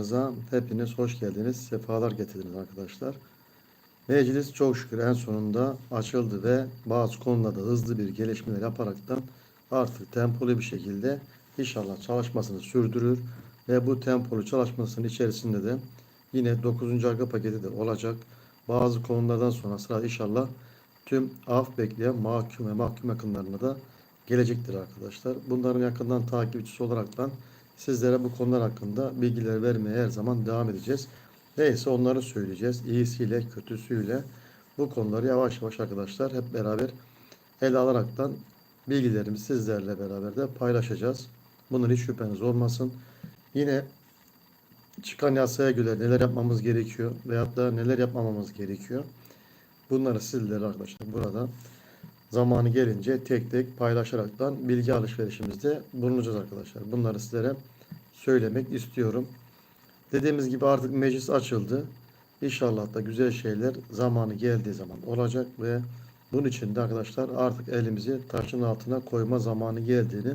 kanalımıza hepiniz hoş geldiniz. Sefalar getirdiniz arkadaşlar. Meclis çok şükür en sonunda açıldı ve bazı konularda hızlı bir gelişmeler yaparaktan artık tempolu bir şekilde inşallah çalışmasını sürdürür ve bu tempolu çalışmasının içerisinde de yine 9. arka paketi de olacak. Bazı konulardan sonra sıra inşallah tüm af bekleyen mahkum ve mahkum yakınlarına da gelecektir arkadaşlar. Bunların yakından takipçisi olaraktan sizlere bu konular hakkında bilgiler vermeye her zaman devam edeceğiz. Neyse onları söyleyeceğiz. İyisiyle, kötüsüyle bu konuları yavaş yavaş arkadaşlar hep beraber ele alaraktan bilgilerimizi sizlerle beraber de paylaşacağız. Bunun hiç şüpheniz olmasın. Yine çıkan yasaya göre neler yapmamız gerekiyor veyahut da neler yapmamamız gerekiyor. Bunları sizlere arkadaşlar burada zamanı gelince tek tek paylaşaraktan bilgi alışverişimizde bulunacağız arkadaşlar. Bunları sizlere söylemek istiyorum. Dediğimiz gibi artık meclis açıldı. İnşallah da güzel şeyler zamanı geldiği zaman olacak ve bunun için de arkadaşlar artık elimizi taşın altına koyma zamanı geldiğini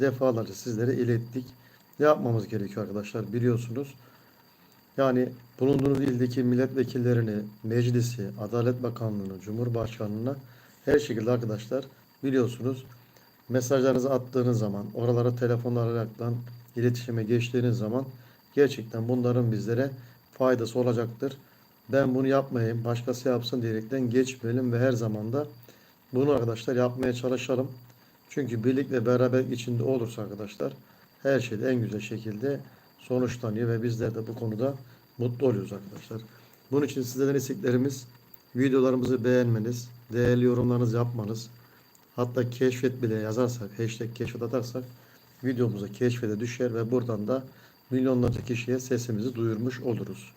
defalarca sizlere ilettik. Yapmamız gerekiyor arkadaşlar biliyorsunuz. Yani bulunduğunuz ildeki milletvekillerini, meclisi, Adalet Bakanlığı'nı, Cumhurbaşkanlığı'na her şekilde arkadaşlar biliyorsunuz mesajlarınızı attığınız zaman, oralara telefonla arayaraktan iletişime geçtiğiniz zaman gerçekten bunların bizlere faydası olacaktır. Ben bunu yapmayayım, başkası yapsın diyerekten geçmeyelim ve her zaman da bunu arkadaşlar yapmaya çalışalım. Çünkü birlik ve beraberlik içinde olursa arkadaşlar her şey en güzel şekilde sonuçlanıyor ve bizler de bu konuda mutlu oluyoruz arkadaşlar. Bunun için sizlerden isteklerimiz videolarımızı beğenmeniz, değerli yorumlarınızı yapmanız, hatta keşfet bile yazarsak, hashtag keşfet atarsak videomuza keşfete düşer ve buradan da milyonlarca kişiye sesimizi duyurmuş oluruz.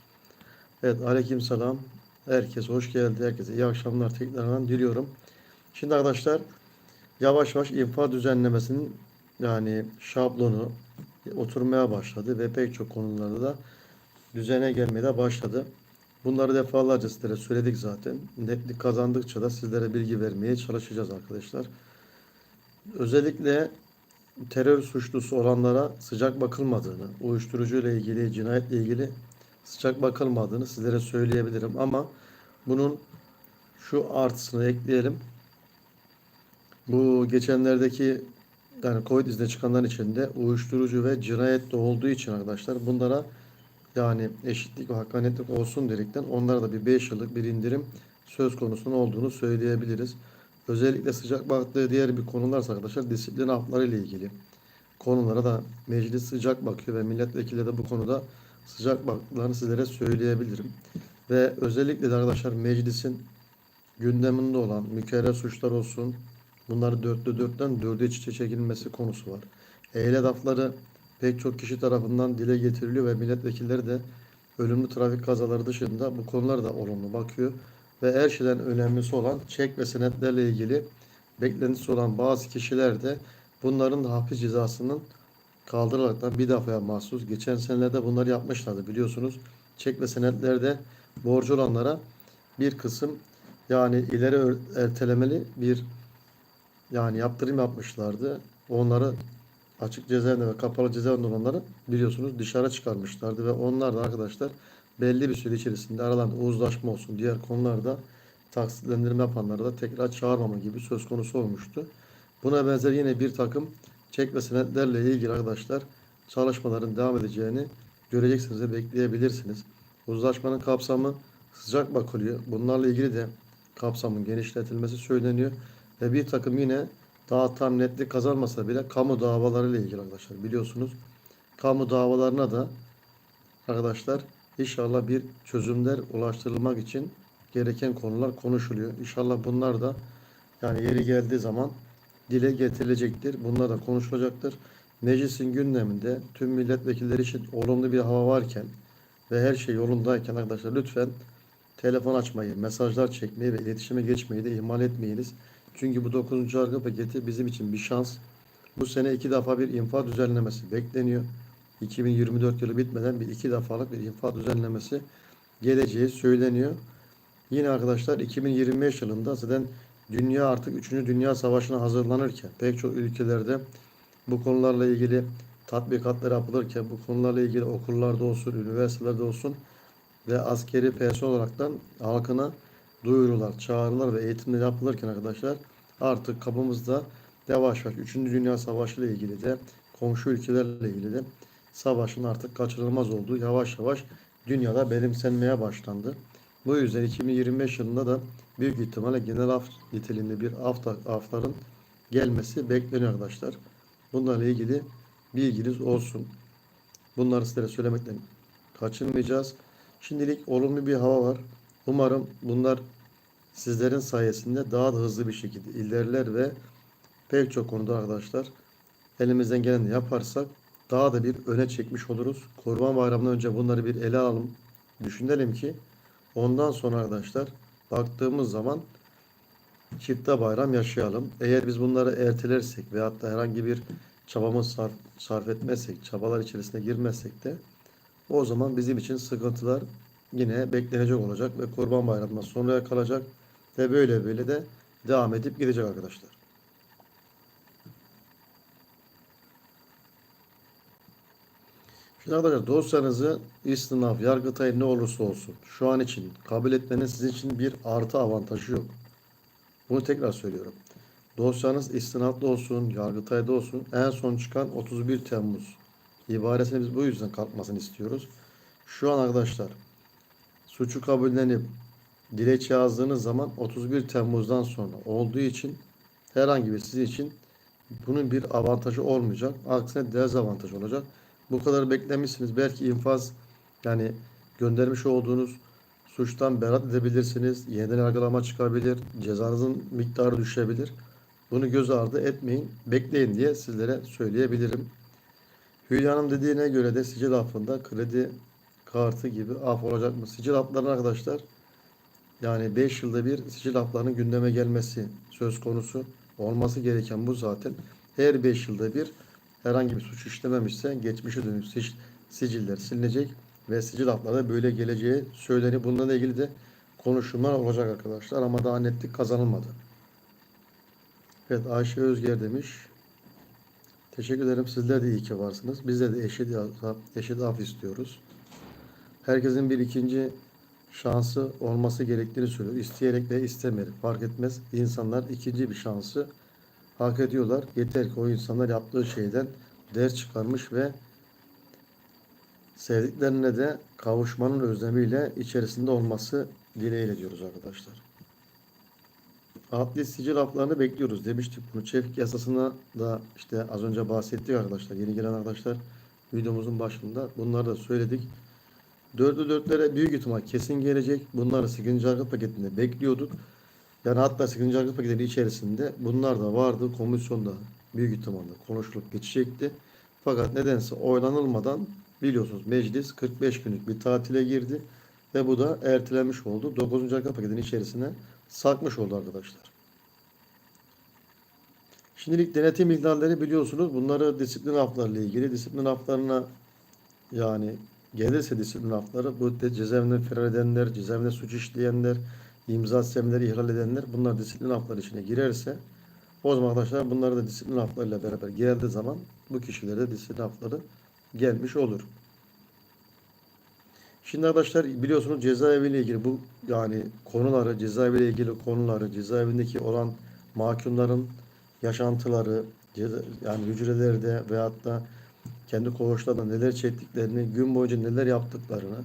Evet aleyküm selam. Herkes hoş geldi. Herkese iyi akşamlar tekrardan diliyorum. Şimdi arkadaşlar yavaş yavaş infaz düzenlemesinin yani şablonu oturmaya başladı ve pek çok konularda da düzene gelmeye de başladı. Bunları defalarca sizlere söyledik zaten. Netlik kazandıkça da sizlere bilgi vermeye çalışacağız arkadaşlar. Özellikle terör suçlusu olanlara sıcak bakılmadığını, uyuşturucu ile ilgili, cinayetle ilgili sıcak bakılmadığını sizlere söyleyebilirim ama bunun şu artısını ekleyelim. Bu geçenlerdeki yani Covid izne çıkanların içinde uyuşturucu ve cinayet de olduğu için arkadaşlar bunlara yani eşitlik ve hakkaniyetlik olsun diyerekten onlara da bir 5 yıllık bir indirim söz konusunun olduğunu söyleyebiliriz. Özellikle sıcak baktığı diğer bir konularsa arkadaşlar disiplin hafları ile ilgili konulara da meclis sıcak bakıyor ve milletvekili de bu konuda sıcak baktıklarını sizlere söyleyebilirim. Ve özellikle de arkadaşlar meclisin gündeminde olan mükerrer suçlar olsun bunları dörtte dörtten dörde iç içe çekilmesi konusu var. Ehliyet hafları pek çok kişi tarafından dile getiriliyor ve milletvekilleri de ölümlü trafik kazaları dışında bu konular da olumlu bakıyor. Ve her şeyden önemlisi olan çek ve senetlerle ilgili beklentisi olan bazı kişiler de bunların hapis cezasının kaldırılarak bir defaya mahsus. Geçen senelerde bunları yapmışlardı biliyorsunuz. Çek ve senetlerde borcu olanlara bir kısım yani ileri ertelemeli bir yani yaptırım yapmışlardı. Onları açık cezaevinde ve kapalı cezaevinde olanları biliyorsunuz dışarı çıkarmışlardı ve onlar da arkadaşlar belli bir süre içerisinde aralarında uzlaşma olsun diğer konularda taksitlendirme yapanları da tekrar çağırmama gibi söz konusu olmuştu. Buna benzer yine bir takım çek ve senetlerle ilgili arkadaşlar çalışmaların devam edeceğini göreceksiniz ve bekleyebilirsiniz. Uzlaşmanın kapsamı sıcak bakılıyor. Bunlarla ilgili de kapsamın genişletilmesi söyleniyor. Ve bir takım yine daha tam netlik kazanmasa bile kamu davaları ile ilgili arkadaşlar biliyorsunuz. Kamu davalarına da arkadaşlar inşallah bir çözümler ulaştırılmak için gereken konular konuşuluyor. İnşallah bunlar da yani yeri geldiği zaman dile getirilecektir. Bunlar da konuşulacaktır. Meclisin gündeminde tüm milletvekilleri için olumlu bir hava varken ve her şey yolundayken arkadaşlar lütfen telefon açmayı, mesajlar çekmeyi ve iletişime geçmeyi de ihmal etmeyiniz. Çünkü bu 9. arka paketi bizim için bir şans. Bu sene iki defa bir infaz düzenlemesi bekleniyor. 2024 yılı bitmeden bir iki defalık bir infaz düzenlemesi geleceği söyleniyor. Yine arkadaşlar 2025 yılında zaten dünya artık 3. Dünya Savaşı'na hazırlanırken pek çok ülkelerde bu konularla ilgili tatbikatlar yapılırken bu konularla ilgili okullarda olsun, üniversitelerde olsun ve askeri personel olaraktan halkına duyurular, çağrılar ve eğitimler yapılırken arkadaşlar artık kapımızda yavaş yavaş 3. Dünya Savaşı ile ilgili de komşu ülkelerle ilgili de savaşın artık kaçınılmaz olduğu yavaş yavaş dünyada benimsenmeye başlandı. Bu yüzden 2025 yılında da büyük ihtimalle genel af niteliğinde bir af, afların gelmesi bekleniyor arkadaşlar. Bunlarla ilgili bilginiz olsun. Bunları sizlere söylemekten kaçınmayacağız. Şimdilik olumlu bir hava var. Umarım bunlar sizlerin sayesinde daha da hızlı bir şekilde ilerler ve pek çok konuda arkadaşlar elimizden geleni yaparsak daha da bir öne çekmiş oluruz. Kurban Bayramı'ndan önce bunları bir ele alalım. Düşünelim ki ondan sonra arkadaşlar baktığımız zaman çifte bayram yaşayalım. Eğer biz bunları ertelersek veyahut da herhangi bir çabamız sarf, sarf etmezsek, çabalar içerisine girmezsek de o zaman bizim için sıkıntılar yine beklenecek olacak ve Kurban Bayramı'ndan sonraya kalacak ve böyle böyle de devam edip gidecek arkadaşlar. Arkadaşlar dosyanızı istinaf, yargıtay ne olursa olsun şu an için kabul etmenin sizin için bir artı avantajı yok. Bunu tekrar söylüyorum. Dosyanız istinafta olsun, yargıtayda olsun en son çıkan 31 Temmuz ibaresini biz bu yüzden kalkmasını istiyoruz. Şu an arkadaşlar suçu kabullenip dilekçe yazdığınız zaman 31 Temmuz'dan sonra olduğu için herhangi bir sizin için bunun bir avantajı olmayacak. Aksine dezavantaj olacak. Bu kadar beklemişsiniz. Belki infaz yani göndermiş olduğunuz suçtan beraat edebilirsiniz. Yeniden yargılama çıkabilir. Cezanızın miktarı düşebilir. Bunu göz ardı etmeyin. Bekleyin diye sizlere söyleyebilirim. Hülya Hanım dediğine göre de sicil affında kredi kartı gibi af olacak mı? Sicil haplarının arkadaşlar yani 5 yılda bir sicil haplarının gündeme gelmesi söz konusu. Olması gereken bu zaten. Her 5 yılda bir herhangi bir suç işlememişse geçmişe dönük sic- siciller silinecek ve sicil hapları böyle geleceği söyleniyor. Bununla ilgili de konuşmalar olacak arkadaşlar ama daha netlik kazanılmadı. Evet Ayşe Özger demiş. Teşekkür ederim. Sizler de iyi ki varsınız. Bizler de eşit, eşit af istiyoruz. Herkesin bir ikinci şansı olması gerektiğini söylüyor. İsteyerek ve istemeyerek fark etmez. İnsanlar ikinci bir şansı hak ediyorlar. Yeter ki o insanlar yaptığı şeyden ders çıkarmış ve sevdiklerine de kavuşmanın özlemiyle içerisinde olması dileğiyle diyoruz arkadaşlar. Adli sicil haplarını bekliyoruz demiştik. Bunu çevik yasasına da işte az önce bahsettik arkadaşlar. Yeni gelen arkadaşlar videomuzun başında bunları da söyledik. Dörtlü dörtlere büyük ihtimal kesin gelecek. Bunları 8. yargı paketinde bekliyorduk. Yani hatta 8. yargı paketinin içerisinde bunlar da vardı. Komisyonda büyük ihtimalle konuşulup geçecekti. Fakat nedense oylanılmadan biliyorsunuz meclis 45 günlük bir tatile girdi. Ve bu da ertelenmiş oldu. 9. yargı paketinin içerisine sakmış oldu arkadaşlar. Şimdilik denetim ihlalleri biliyorsunuz. Bunları disiplin haflarıyla ilgili disiplin haflarına yani gelirse disiplin hafları bu de cezaevinden firar edenler, cezaevinde suç işleyenler, imza sistemleri ihlal edenler bunlar disiplin hafları içine girerse o zaman arkadaşlar bunları da disiplin haflarıyla beraber geldiği zaman bu kişilere disiplin hafları gelmiş olur. Şimdi arkadaşlar biliyorsunuz cezaeviyle ilgili bu yani konuları, cezaeviyle ilgili konuları, cezaevindeki olan mahkumların yaşantıları, yani hücrelerde veyahut da kendi koğuşlarında neler çektiklerini, gün boyunca neler yaptıklarını,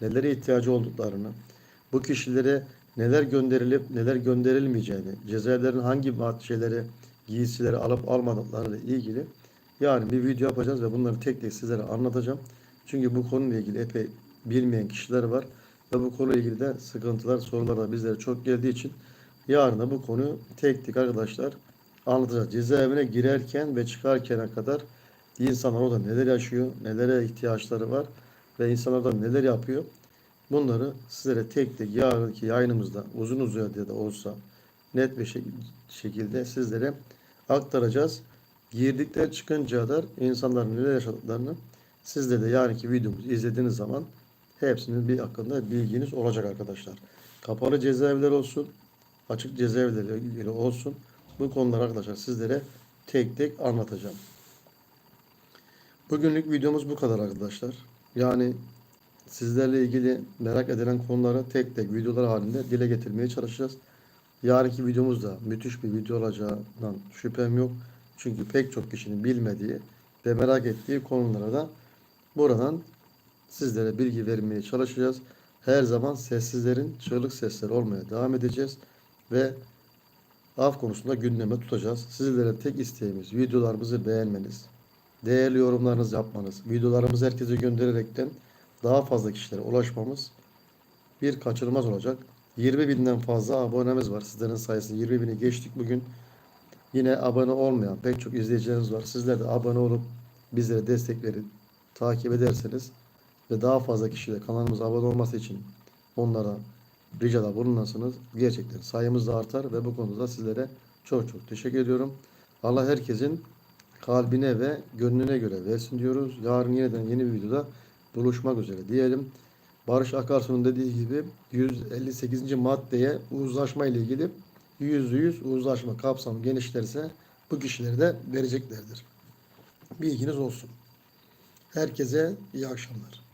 nelere ihtiyacı olduklarını, bu kişilere neler gönderilip neler gönderilmeyeceğini, cezaevlerin hangi şeyleri, giysileri alıp almadıklarıyla ilgili yani bir video yapacağız ve bunları tek tek sizlere anlatacağım. Çünkü bu konuyla ilgili epey bilmeyen kişiler var ve bu konuyla ilgili de sıkıntılar, sorular da bizlere çok geldiği için yarın da bu konuyu tek tek arkadaşlar anlatacağız. Cezaevine girerken ve çıkarkene kadar insanlar orada neler yaşıyor, nelere ihtiyaçları var ve insanlar orada neler yapıyor. Bunları sizlere tek tek yarınki yayınımızda uzun uzadıya da olsa net bir şekilde sizlere aktaracağız. Girdikten çıkınca kadar insanların neler yaşadıklarını sizler de yarınki videomuzu izlediğiniz zaman hepsinin bir hakkında bilginiz olacak arkadaşlar. Kapalı cezaevler olsun, açık cezaevlerle ilgili olsun. Bu konular arkadaşlar sizlere tek tek anlatacağım. Bugünlük videomuz bu kadar arkadaşlar. Yani sizlerle ilgili merak edilen konuları tek tek videolar halinde dile getirmeye çalışacağız. Yarınki videomuz da müthiş bir video olacağından şüphem yok. Çünkü pek çok kişinin bilmediği ve merak ettiği konulara da buradan sizlere bilgi vermeye çalışacağız. Her zaman sessizlerin çığlık sesleri olmaya devam edeceğiz ve av konusunda gündeme tutacağız. Sizlere tek isteğimiz videolarımızı beğenmeniz, değerli yorumlarınızı yapmanız, videolarımızı herkese göndererekten daha fazla kişilere ulaşmamız bir kaçırılmaz olacak. 20 binden fazla abonemiz var. Sizlerin sayesinde 20 bini geçtik bugün. Yine abone olmayan pek çok izleyicilerimiz var. Sizler de abone olup bizlere destek verin, takip ederseniz ve daha fazla kişiyle kanalımıza abone olması için onlara ricada bulunursanız gerçekten sayımız da artar ve bu konuda sizlere çok çok teşekkür ediyorum. Allah herkesin kalbine ve gönlüne göre versin diyoruz. Yarın yeniden yeni bir videoda buluşmak üzere diyelim. Barış Akarsu'nun dediği gibi 158. maddeye uzlaşma ile ilgili %100 uzlaşma kapsamı genişlerse bu kişileri de vereceklerdir. Bilginiz olsun. Herkese iyi akşamlar.